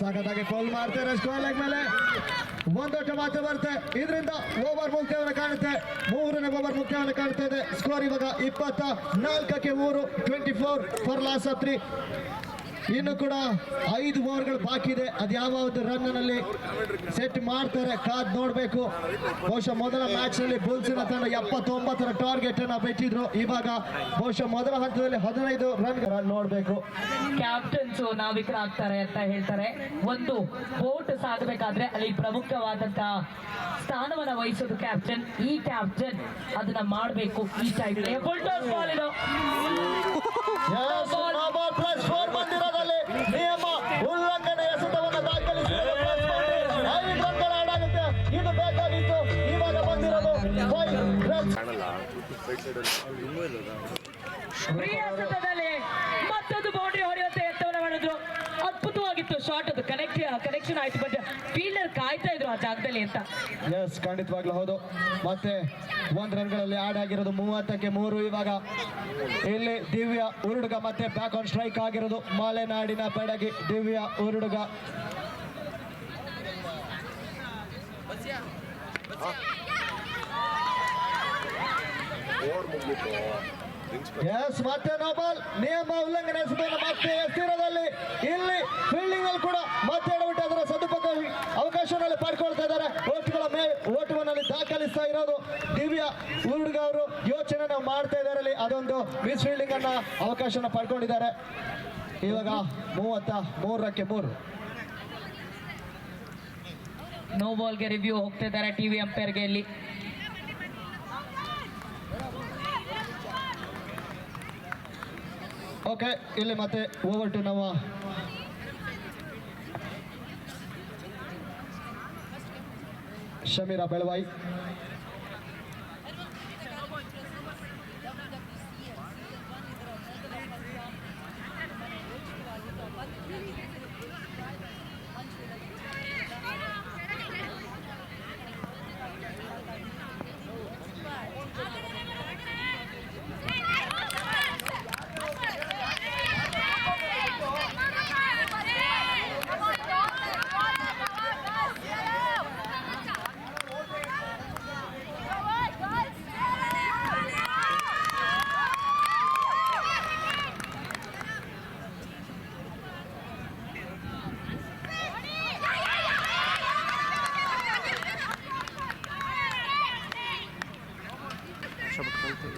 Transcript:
ಸಾಕತ್ತಾಗಿ pull ಮಾಡ್ತಾರೆ square leg ಮೇಲೆ. ಒಂದೊಟ್ಟ ಮಾತ್ರ ಬರುತ್ತೆ. ಇದರಿಂದ ಓವರ್ ಮುಖ್ಯವನ್ನು ಕಾಣುತ್ತೆ. ಮೂರನೇ ಓವರ್ ಮುಖ್ಯವನ್ನು ಕಾಣ್ತಾ ಇದೆ. ಸ್ಕೋರ್ ಇವಾಗ ಇಪ್ಪತ್ತ ನಾಲ್ಕಕ್ಕೆ ಮೂರು twenty four for loss of three ಇನ್ನು ಕೂಡ ಐದು ಓವರ್ಗಳು ಬಾಕಿ ಇದೆ. ಅದು ಯಾವ ರನ್ನಲ್ಲಿ ರನ್ನಲ್ಲಿ ಸೆಟ್ ಮಾಡ್ತಾರೆ ಕಾದ್ ನೋಡಬೇಕು. ಬಹುಶಃ ಮೊದಲ ಮ್ಯಾಚ್ನಲ್ಲಿ ಬುಲ್ಸಿನ ತಂಡ ಎಪ್ಪತ್ತೊಂಬತ್ತರ ಟಾರ್ಗೆಟ್ ಅನ್ನ ಬಿಟ್ಟಿದ್ರು. ಇವಾಗ ಬಹುಶಃ ಮೊದಲ ಹಂತದಲ್ಲಿ ಹದಿನೈದು ರನ್ ನೋಡಬೇಕು. ಕ್ಯಾಪ್ಟನ್ಸ್ ನಾವಿಕರಾಗ್ತಾರೆ ಅಂತ ಹೇಳ್ತಾರೆ. ಒಂದು ಬೋಟ್ ಸಾಗಬೇಕಾದ್ರೆ ಅಲ್ಲಿ ಪ್ರಮುಖವಾದಂತಹ ಸ್ಥಾನವನ್ನ ವಹಿಸೋದು ಕ್ಯಾಪ್ಟನ್ ಈ ಕ್ಯಾಪ್ಟನ್ ಅದನ್ನ ಮಾಡಬೇಕು. ಈ ಟೈಮ್ಲಿ ಮತ್ತೊಂದು ಬೌಂಡ್ರಿ ಹೊಡೆಯುವಂತ ಎತ್ತವನ್ನ ಮಾಡಿದ್ರು. ಅದ್ಭುತವಾಗಿತ್ತು ಶಾಟ್ ಅದು. ಕನೆಕ್ಟ್ ಕನೆಕ್ಷನ್ ಆಯ್ತು. ಬಟ್ ಫೀಲ್ಡರ್ ಕಾಯ್ತಾ ಇದ್ರು ಆ ಜಾಗದಲ್ಲಿ ಅಂತ. ಎಸ್ ಖಂಡಿತವಾಗ್ಲೂ ಹೌದು. ಮತ್ತೆ ಒಂದ್ ರನ್ಗಳಲ್ಲಿ ಆಡ್ ಆಗಿರೋದು ಮೂವತ್ತಕ್ಕೆ ಮೂರು ಇವಾಗ. ಇಲ್ಲಿ ದಿವ್ಯ ಉರುಡುಗ ಮತ್ತೆ ಬ್ಯಾಕ್ ಆನ್ ಸ್ಟ್ರೈಕ್ ಆಗಿರೋದು. ಮಲೆನಾಡಿನ ಬೆಡಗಿ ದಿವ್ಯ ಉರುಡುಗ. ಎಸ್ ಮತ್ತೆ ನೋಬಾಲ್. ನಿಯಮ ಉಲ್ಲಂಘನೆ ಮತ್ತೆ ಎಸ್ತಿರದಲ್ಲಿ ಇಲ್ಲಿ ಫೀಲ್ಡಿಂಗ್ ಅಲ್ಲಿ ಕೂಡ ಮತ್ತೆ ಎಡಬಿಟ್ಟು ಅದರ ಸದುಪಯೋಗ ಅವಕಾಶವನ್ನು ಪಡ್ಕೊಳ್ತಾ ಇದ್ದಾರೆ. ಓಟ್ಗಳ ಮೇಲೆ ಓಟುವನ್ನಲ್ಲಿ ದಾಖಲಿಸ್ತಾ ಇರೋದು ದಿವ್ಯ ಹುಡುಗ ಅವರು. ಯೋಚನೆ ಮಾಡ್ತಾ ಇದ್ದಾರೆ ಅಲ್ಲಿ ಅದೊಂದು ಮಿಸ್ ಫೀಲ್ಡಿಂಗ್ ಅನ್ನ ಅವಕಾಶನ ಪಡ್ಕೊಂಡಿದ್ದಾರೆ. ಇವಾಗ ಮೂವತ್ತ ಮೂರಕ್ಕೆ ಮೂರು. ನೋ ಬಾಲ್ಗೆ ರಿವ್ಯೂ ಹೋಗ್ತಾ ಇದ್ದಾರೆ ಟಿವಿ ಅಂಪೈರ್ಗೆ ಇಲ್ಲಿ. ಓಕೆ ಇಲ್ಲಿ ಮತ್ತೆ ಓವರ್ ಟು ನಮ್ಮ ಶಮೀರಾ ಬೆಳವಾಯಿ. সব খেলতে